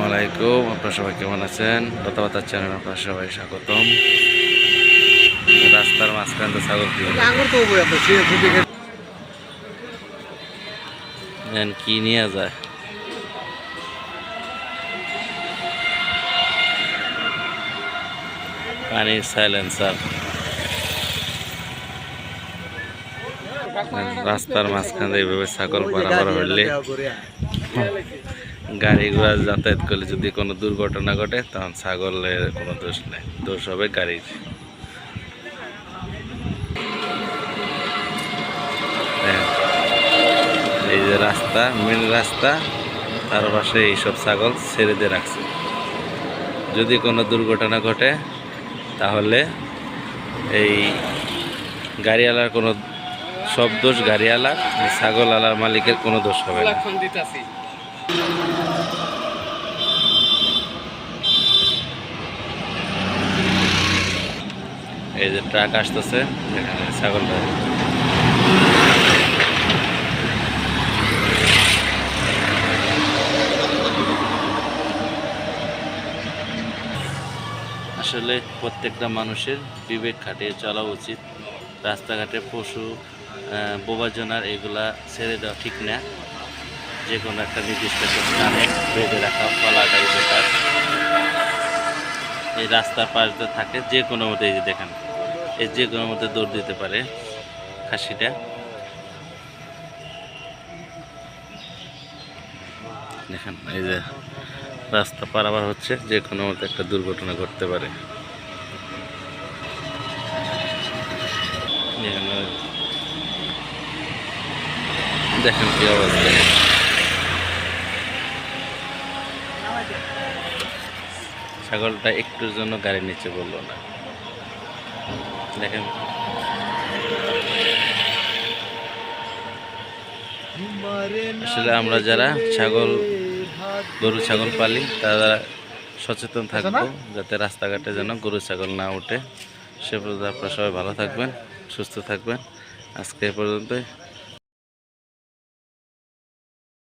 আসসালামাইকুম আপনারা সবাই কেমন আছেন? কথাবার্তার চ্যানেল আপনারা সবাই স্বাগতম। রাস্তার মাঝখান তো ছাগল কি নিয়ে যায়? পানির সাইলেন্সার রাস্তার মাঝখান দিয়ে এইভাবে ছাগল পারাবার হলে গাড়ি ঘোড়া যাতায়াত করলে যদি কোনো দুর্ঘটনা ঘটে, তখন ছাগলের কোনো দোষ নেই। দোষ হবে গাড়ির। হ্যাঁ। এই যে রাস্তা মেন রাস্তা, তার পাশে এইসব ছাগল ছেড়ে দিয়ে রাখছে। যদি কোনো দুর্ঘটনা ঘটে, তাহলে এই গাড়িওয়ালার কোনো সব দোষ গাড়িওয়ালার, এই ছাগলওয়ালার মালিকের কোনো দোষ হবে না। এই যে ট্রাক আসতেছে, এখানে ছাগল আসলে প্রত্যেকটা মানুষের বিবেক খাটিয়ে চলা উচিত। রাস্তাঘাটে পশু বোবাজনার এগুলা ছেড়ে দেওয়া ঠিক না। যে কোনো একটা নির্দিষ্ট স্থানে বেঁধে রাখা ফলাটাই বেকার এই রাস্তার পাশ দিয়ে থাকে যে কোনো মধ্যে এই যে দেখেন, এই যে কোনো মধ্যে দৌড় দিতে পারে খাসিটা। দেখেন, এই যে রাস্তা পারাবার হচ্ছে যে কোনো মধ্যে একটা দুর্ঘটনা ঘটতে পারে। দেখেন কি অবস্থা। ছাগলটা একটুর জন্য গাড়ির নিচে বলল না। দেখেন। আসলে আমরা যারা ছাগল গরু ছাগল পালি তারা সচেতন থাকব যাতে রাস্তাঘাটে যেন গরু ছাগল না উঠে সে পর্যন্ত আপনারা সবাই ভালো থাকবেন সুস্থ থাকবেন। আজকে এ পর্যন্তই।